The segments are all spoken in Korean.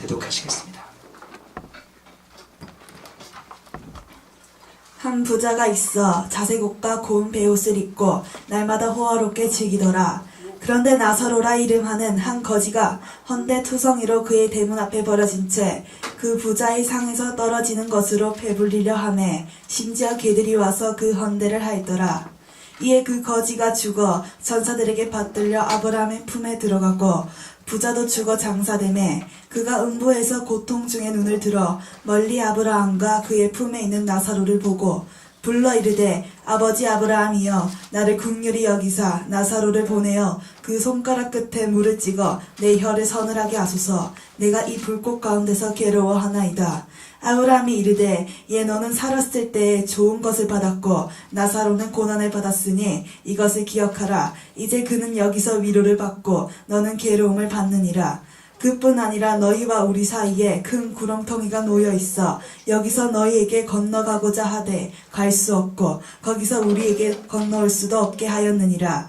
대독하시겠습니다. 한 부자가 있어 자색 옷과 고운 베옷을 입고 날마다 호화롭게 즐기더라. 그런데 나사로라 이름하는 한 거지가 헌데 투성이로 그의 대문 앞에 버려진 채 그 부자의 상에서 떨어지는 것으로 배불리려 하매 심지어 개들이 와서 그 헌데를 핥더라. 이에 그 거지가 죽어 전사들에게 받들려 아브라함의 품에 들어가고 부자도 죽어 장사됨에 그가 음부에서 고통 중에 눈을 들어 멀리 아브라함과 그의 품에 있는 나사로를 보고 불러 이르되 아버지 아브라함이여 나를 국률이 여기사 나사로를 보내어 그 손가락 끝에 물을 찍어 내 혀를 서늘하게 하소서. 내가 이 불꽃 가운데서 괴로워하나이다. 아브라함이 이르되 얘 너는 살았을 때에 좋은 것을 받았고 나사로는 고난을 받았으니 이것을 기억하라. 이제 그는 여기서 위로를 받고 너는 괴로움을 받느니라 그뿐 아니라 너희와 우리 사이에 큰 구렁텅이가 놓여 있어. 여기서 너희에게 건너가고자 하되 갈 수 없고 거기서 우리에게 건너올 수도 없게 하였느니라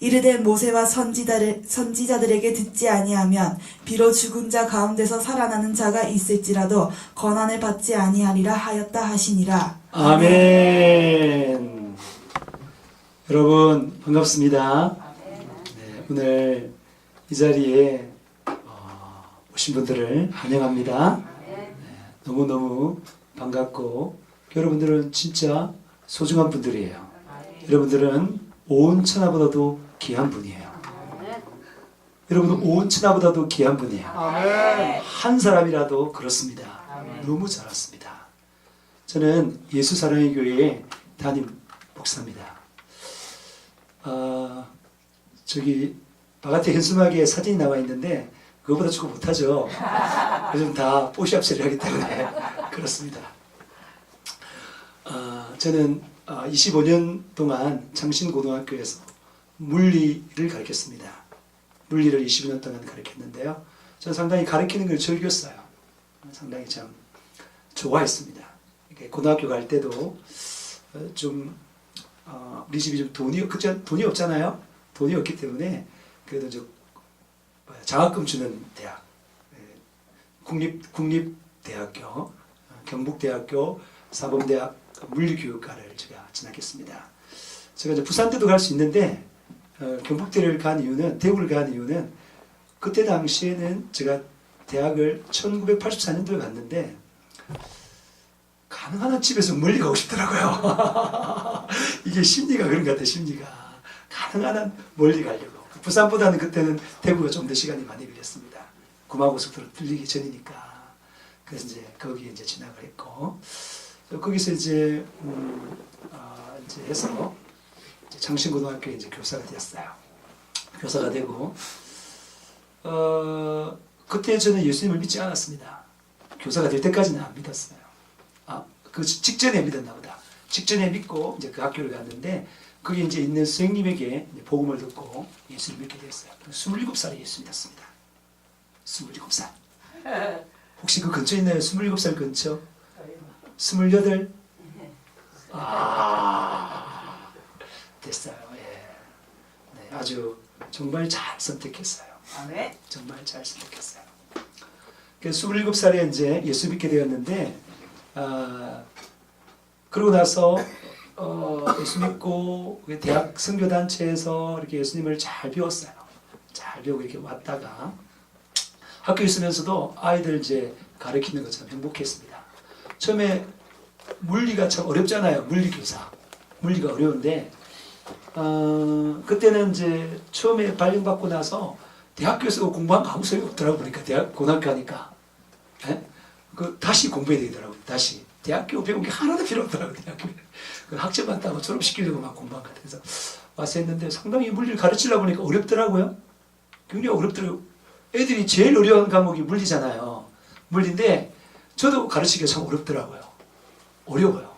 이르되 모세와 선지자들, 선지자들에게 듣지 아니하면 비록 죽은 자 가운데서 살아나는 자가 있을지라도 권한을 받지 아니하리라 하였다 하시니라 아멘. 여러분 반갑습니다. 네, 오늘 이 자리에 어, 오신 분들을 환영합니다. 네, 너무너무 반갑고 여러분들은 진짜 소중한 분들이에요. 여러분들은 온 천하보다도 귀한 분이에요. 여러분은 온 천하보다도 귀한 분이에요. 한 사람이라도 그렇습니다. 너무 잘 왔습니다. 저는 예수 사랑의 교회의 담임 목사입니다. 아, 저기 바깥에 현수막에 사진이 나와 있는데 그거보다 축구 못하죠. 요즘 다 뽀샵 처리 하기 때문에 그렇습니다. 아, 저는 아, 25년 동안 창신고등학교에서 물리를 가르쳤습니다. 물리를 25년 동안 가르쳤는데요. 저는 상당히 가르치는 걸 즐겼어요. 상당히 참 좋아했습니다. 고등학교 갈 때도 어, 좀 어, 우리 집이 좀 돈이 그때 돈이 없잖아요. 돈이 없기 때문에 그래도 저 뭐야, 장학금 주는 대학 예, 국립 국립 대학교 어, 경북 대학교 사범대학 물리교육과를 제가 진학했습니다. 제가 이제 부산대도 갈 수 있는데 어, 경북대를 간 이유는 대구를 간 이유는 그때 당시에는 제가 대학을 1984년도에 갔는데 가능한 한 집에서 멀리 가고 싶더라고요. 이게 심리가 그런 것 같아요, 심리가. 가능한 한 멀리 가려고. 부산보다는 그때는 대구가 좀 더 시간이 많이 걸렸습니다. 구마고속도로 들리기 전이니까. 그래서 이제 거기에 이제 진학을 했고, 또 거기서 이제, 음, 어, 이제 해서 이제 장신고등학교에 이제 교사가 되었어요. 교사가 되고, 어, 그때 저는 예수님을 믿지 않았습니다. 교사가 될 때까지는 안 믿었어요. 아, 그 직전에 믿었나 보다. 직전에 믿고 이제 그 학교를 갔는데 거기 이제 있는 선생님에게 이제 복음을 듣고 예수를 믿게 되었어요. 27살에 예수 믿었습니다. 27살. 혹시 그 근처에 있나요? 27살 근처? 28? 아, 됐어요. 예. 네, 아주 정말 잘 선택했어요. 아멘. 정말 잘 선택했어요. 그래서 27살에 이제 예수 믿게 되었는데, 아, 그러고 나서 어, 예수 믿고 그 대학 선교단체에서 이렇게 예수님을 잘 배웠어요. 잘 배우고 이렇게 왔다가 학교 있으면서도 아이들 이제 가르치는 것처럼 행복했습니다. 처음에 물리가 참 어렵잖아요. 물리 교사. 물리가 어려운데, 어, 그때는 이제 처음에 발령받고 나서 대학교에서 공부한 거 아무 소용이 없더라고 보니까. 대학 고등학교 하니까. 예? 그 다시 공부해야 되더라고요 다시. 대학교 배운 게 하나도 필요 없더라고요 대학교. 그 학점만 따고 졸업시키려고 막 공부한 것 같아서 와서 했는데 상당히 물리를 가르치려고 보니까 어렵더라고요. 굉장히 어렵더라고요. 애들이 제일 어려운 과목이 물리잖아요. 물리인데 저도 가르치기가 참 어렵더라고요 어려워요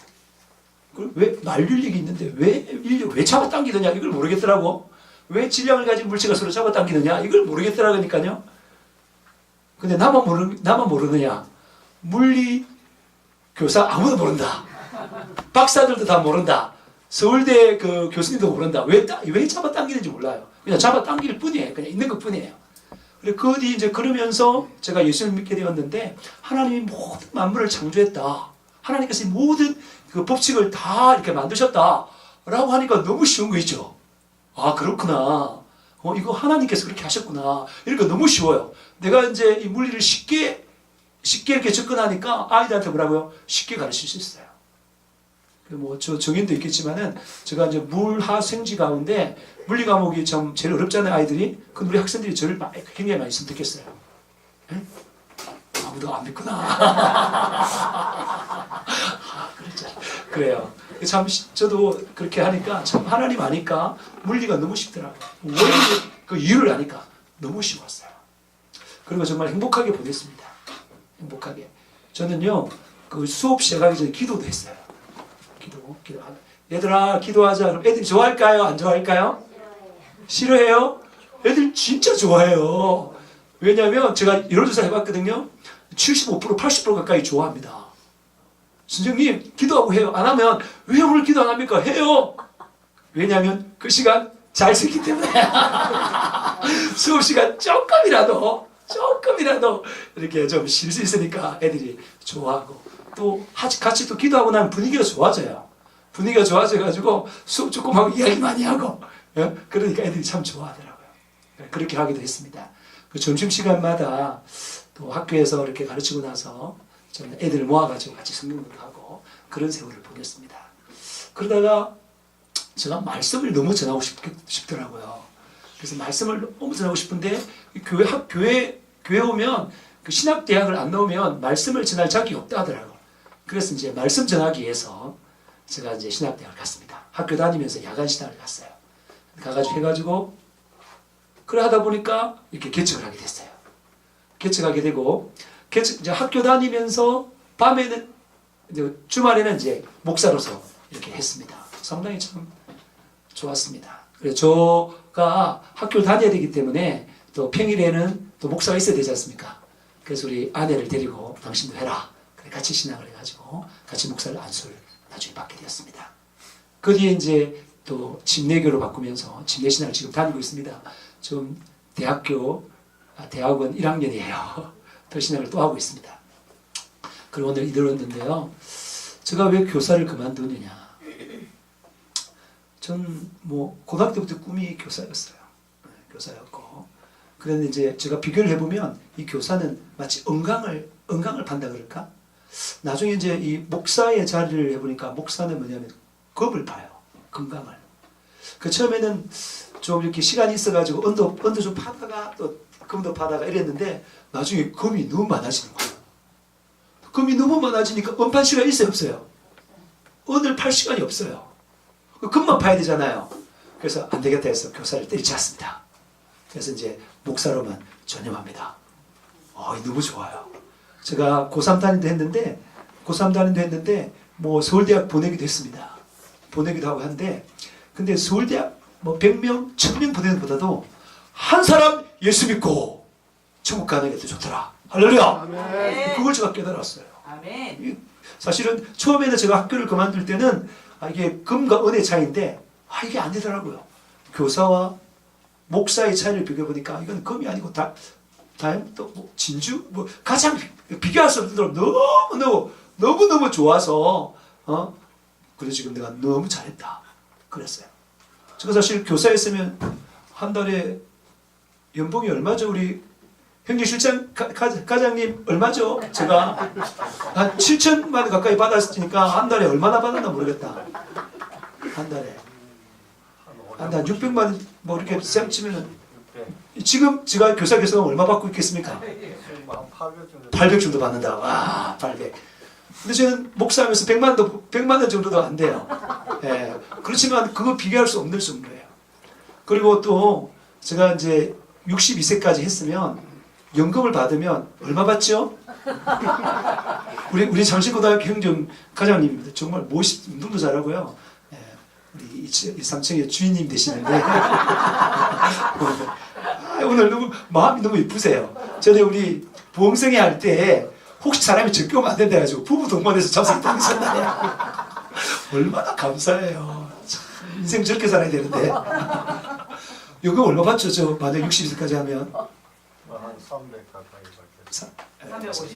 왜 말릴릭이 있는데 왜 인력 왜 잡아당기느냐 이걸 모르겠더라고. 왜 질량을 가진 물체가 서로 잡아당기느냐 이걸 모르겠더라니까요. 근데 나만 모르 나만 모르느냐? 물리 교사 아무도 모른다. 박사들도 다 모른다. 서울대 그 교수님도 모른다. 왜, 따- 왜 잡아당기는지 몰라요. 그냥 잡아당길 뿐이에요. 그냥 있는 것 뿐이에요. 그리고 그뒤 이제 그러면서 제가 예수를 믿게 되었는데 하나님이 모든 만물을 창조했다. 하나님께서 이 모든 그 법칙을 다 이렇게 만드셨다. 라고 하니까 너무 쉬운 거 있죠. 아, 그렇구나. 어, 이거 하나님께서 그렇게 하셨구나. 이러니까 너무 쉬워요. 내가 이제 이 물리를 쉽게, 쉽게 이렇게 접근하니까 아이들한테 뭐라고요? 쉽게 가르칠 수 있어요. 뭐, 저 정인도 있겠지만은, 제가 이제 물하 생지 가운데, 물리 과목이 좀 제일 어렵잖아요, 아이들이. 그 우리 학생들이 저를 많이, 굉장히 많이 선택했어요. 예? 아무도 안 믿구나. 그래요. 참, 시- 저도 그렇게 하니까, 참, 하나님 아니까, 물리가 너무 쉽더라고요. 원리, 그 이유를 아니까, 너무 쉬웠어요. 그리고 정말 행복하게 보냈습니다. 행복하게. 저는요, 그 수업 시작하기 전에 기도도 했어요. 기도, 기도. 얘들아, 기도하자. 그럼 애들이 좋아할까요? 안 좋아할까요? 싫어해요? 애들 진짜 좋아해요. 왜냐하면 제가 여론조사 해봤거든요. 75% 80% 가까이 좋아합니다. 선생님 기도하고 해요. 안 하면 왜 오늘 기도 안 합니까? 해요. 왜냐하면 그 시간 잘 쓰기 때문에 수업 시간 조금이라도 조금이라도 이렇게 좀 쉴 수 있으니까 애들이 좋아하고 또 같이 또 기도하고 나면 분위기가 좋아져요. 분위기가 좋아져가지고 수업 조금 하고 이야기 많이 하고 예? 그러니까 애들이 참 좋아하더라고요. 그렇게 하기도 했습니다. 그 점심 시간마다 또 학교에서 이렇게 가르치고 나서 저는 애들 모아가지고 같이 성경도 하고 그런 세월을 보냈습니다. 그러다가 제가 말씀을 너무 전하고 싶, 싶더라고요. 그래서 말씀을 너무 전하고 싶은데 이 교회 학 교회 교회 오면 그 신학 대학을 안 나오면 말씀을 전할 자격이 없다 하더라고요. 그래서 이제 말씀 전하기 위해서 제가 이제 신학 대학을 갔습니다. 학교 다니면서 야간 신학을 갔어요. 가가지고 해가지고 그래 하다 보니까 이렇게 개척을 하게 됐어요. 개척하게 되고 개척 이제 학교 다니면서 밤에는 이제 주말에는 이제 목사로서 이렇게 했습니다. 상당히 참 좋았습니다. 그래서 저가 학교를 다녀야 되기 때문에 또 평일에는 또 목사가 있어야 되지 않습니까? 그래서 우리 아내를 데리고 당신도 해라. 그래 같이 신학을 해가지고 같이 목사를 안수를 나중에 받게 되었습니다. 그 뒤에 이제 또 침례교로 바꾸면서 침례신학을 지금 다니고 있습니다. 지금 대학교 아, 대학원 1학년이에요. 더 신학을 또 하고 있습니다. 그리고 오늘 이들었는데요. 제가 왜 교사를 그만두느냐? 전 뭐 고등학교 때부터 꿈이 교사였어요. 네, 교사였고. 그런데 이제 제가 비교를 해보면 이 교사는 마치 은강을 은강을 판다 그럴까? 나중에 이제 이 목사의 자리를 해보니까 목사는 뭐냐면 겁을 봐요. 건강을. 그 처음에는 좀 이렇게 시간이 있어가지고 언도 언도 좀 파다가 또 금도 파다가 이랬는데 나중에 금이 너무 많아지는 거예요. 금이 너무 많아지니까 언판 시간 있어요 없어요? 언을 팔 시간이 없어요. 그 금만 파야 되잖아요. 그래서 안 되겠다 해서 교사를 때리지 않습니다. 그래서 이제 목사로만 전념합니다. 어, 너무 좋아요. 제가 고3 다닌도 했는데 고3 다닌도 했는데 뭐 서울대학 보내기도 했습니다. 보내기도 하고 한데 근데 서울대학 뭐 100명, 1000명 보내는 것보다도 한 사람 예수 믿고 천국 가는 게 더 좋더라. 할렐루야. 아멘. 그걸 제가 깨달았어요. 아멘. 사실은 처음에는 제가 학교를 그만둘 때는 아, 이게 금과 은의 차이인데 아, 이게 안 되더라고요. 교사와 목사의 차이를 비교해 보니까 이건 금이 아니고 다 다음 또뭐 진주 뭐 가장 비- 비교할 수 정도로 너무 너무 너무 너무 좋아서 어 그래 지금 내가 너무 잘했다 그랬어요. 제가 사실 교사였으면 한 달에 연봉이 얼마죠 우리 가, 가, 과장님 얼마죠? 제가 한 7천만 원 가까이 받았으니까 한 달에 얼마나 받았나 모르겠다. 한 달에 한 달 600만 원 뭐 이렇게 셈 치면은 지금 제가 교사 교수는 얼마 받고 있겠습니까? 800 정도 받는다. 와, 800. 근데 저는 목사하면서 100만 도 100만 원 정도도 안 돼요. 예. 그렇지만 그거 비교할 수 없는 수준이에요. 그리고 또 제가 이제 62세까지 했으면 연금을 받으면 얼마 받죠? 우리 우리 장신고등학교 행정 과장님입니다. 정말 멋있 눈도 잘하고요. 예, 우리 3층의 주인님 되시는데 아, 오늘 너무 마음이 너무 이쁘세요. 전에 우리 부흥성회 할 때 혹시 사람이 적게 오면 안 된다 해가지고 부부 동반해서 참석 당했었나요? 얼마나 감사해요. 참, 인생 저렇게 살아야 되는데. 이거 얼마 받죠? 저 만약 60일까지 하면 한 300 가까이 받겠죠. 사- 에, 350.